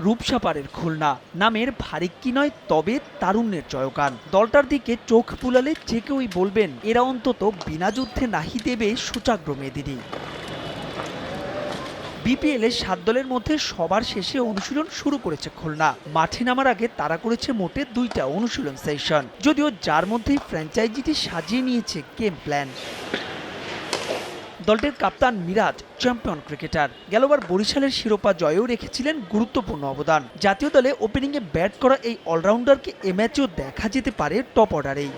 রূপসাপাড়ের খুলনা। নামের ভারিক্কি নয়, তবে তারুণ্যের জয়গান। দলটার দিকে চোখ ফুলালে যে কেউই বলবেন, এরা অন্তত বিনা যুদ্ধে নাহি দেবে সুচাগ্র মেদিনী। বিপিএল এর সাত দলের মধ্যে সবার শেষে অনুশীলন শুরু করেছে খুলনা। মাঠে নামার আগে তারা করেছে মোটে দুইটা অনুশীলন সেশন। যদিও যার মধ্যেই ফ্র্যাঞ্চাইজিটি সাজিয়ে নিয়েছে গেম প্ল্যান। দলটির কাপ্তান মিরাজ, চ্যাম্পিয়ন ক্রিকেটার। গেলবার বরিশালের শিরোপা জয়েও রেখেছিলেন গুরুত্বপূর্ণ অবদান। জাতীয় দলে ওপেনিংয়ে ব্যাট করা এই অলরাউন্ডারকে এ ম্যাচেও দেখা যেতে পারে টপ অর্ডারেই।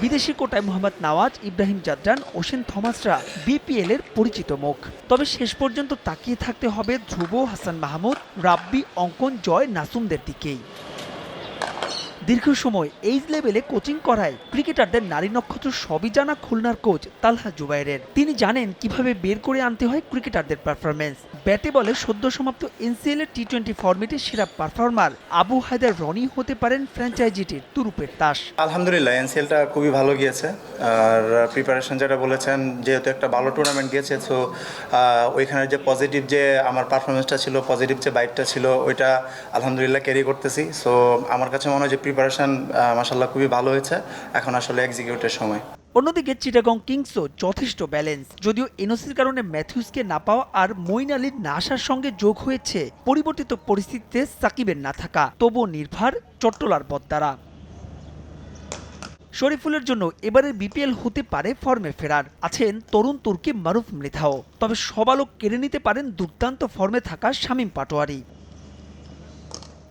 বিদেশি কোটায় মোহাম্মদ নওয়াজ, ইব্রাহিম জাদরান, ওশেন থমাসরা বিপিএল এর পরিচিত মুখ। তবে শেষ পর্যন্ত তাকিয়ে থাকতে হবে ধ্রুব, হাসান মাহমুদ, রাব্বি, অঙ্কন, জয়, নাসুমদের দিকেই। দীর্ঘ সময় এইজ লেভেলে কোচিং করায় ক্রিকেটারদের নারী নক্ষত্র সবই জানা খুলনার কোচ তালহা জুবাইরের। তিনি জানেন কীভাবে বের করে আনতে হয় ক্রিকেটারদের পারফরমেন্স ব্যাটে বলে সদ্য সমাপ্ত এনসিএল এর টি টোয়েন্টি ফর্মেটের সেরা পারফর্মার আবু হায়দার রনি হতে পারেন ফ্র্যাঞ্চাইজিটির তুরুপের তাস। আলহামদুলিল্লাহ, এনসিএলটা খুবই ভালো গিয়েছে। আর প্রিপারেশন যেটা বলেছেন, যেহেতু একটা ভালো টুর্নামেন্ট গিয়েছে সো ওইখানের যে পজিটিভ যে আমার পারফরমেন্সটা ছিল পজিটিভ যে বাইকটা ছিল, ওইটা আলহামদুলিল্লাহ ক্যারি করতেছি। সো আমার কাছে মনে হয় যে প্রিপারেশন মাসাল্লাহ খুবই ভালো হয়েছে। এখন আসলে এক্সিকিউটের সময়। অন্যদিকে চিটাগং কিংসও যথেষ্ট ব্যালেন্স। যদিও এনওসির কারণে ম্যাথিউসকে না পাওয়া আর মইন আলীর না আসার সঙ্গে যোগ হয়েছে, পরিবর্তিত পরিস্থিতিতে সাকিবের না থাকা। তবুও নির্ভর চট্টলার বদ্দারা শরীফুলের জন্য এবারের বিপিএল হতে পারে ফর্মে ফেরার। আছেন তরুণ তুর্কি মারুফ মৃধাও। তবে সবালক কেড়ে নিতে পারেন দুর্দান্ত ফর্মে থাকা শামীম পাটোয়ারি।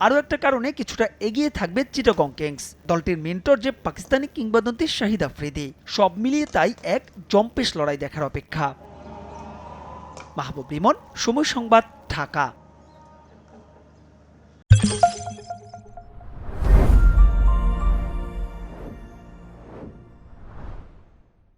আরও একটা কারণে কিছুটা এগিয়ে থাকবে চিটাগং কিংস দলটির মেন্টর যে পাকিস্তানি কিংবদন্তি শাহিদ আফ্রিদি, সব মিলিয়ে তাই এক জম্পেশ লড়াই দেখার অপেক্ষা। মাহবুব রিমন, সময় সংবাদ, ঢাকা।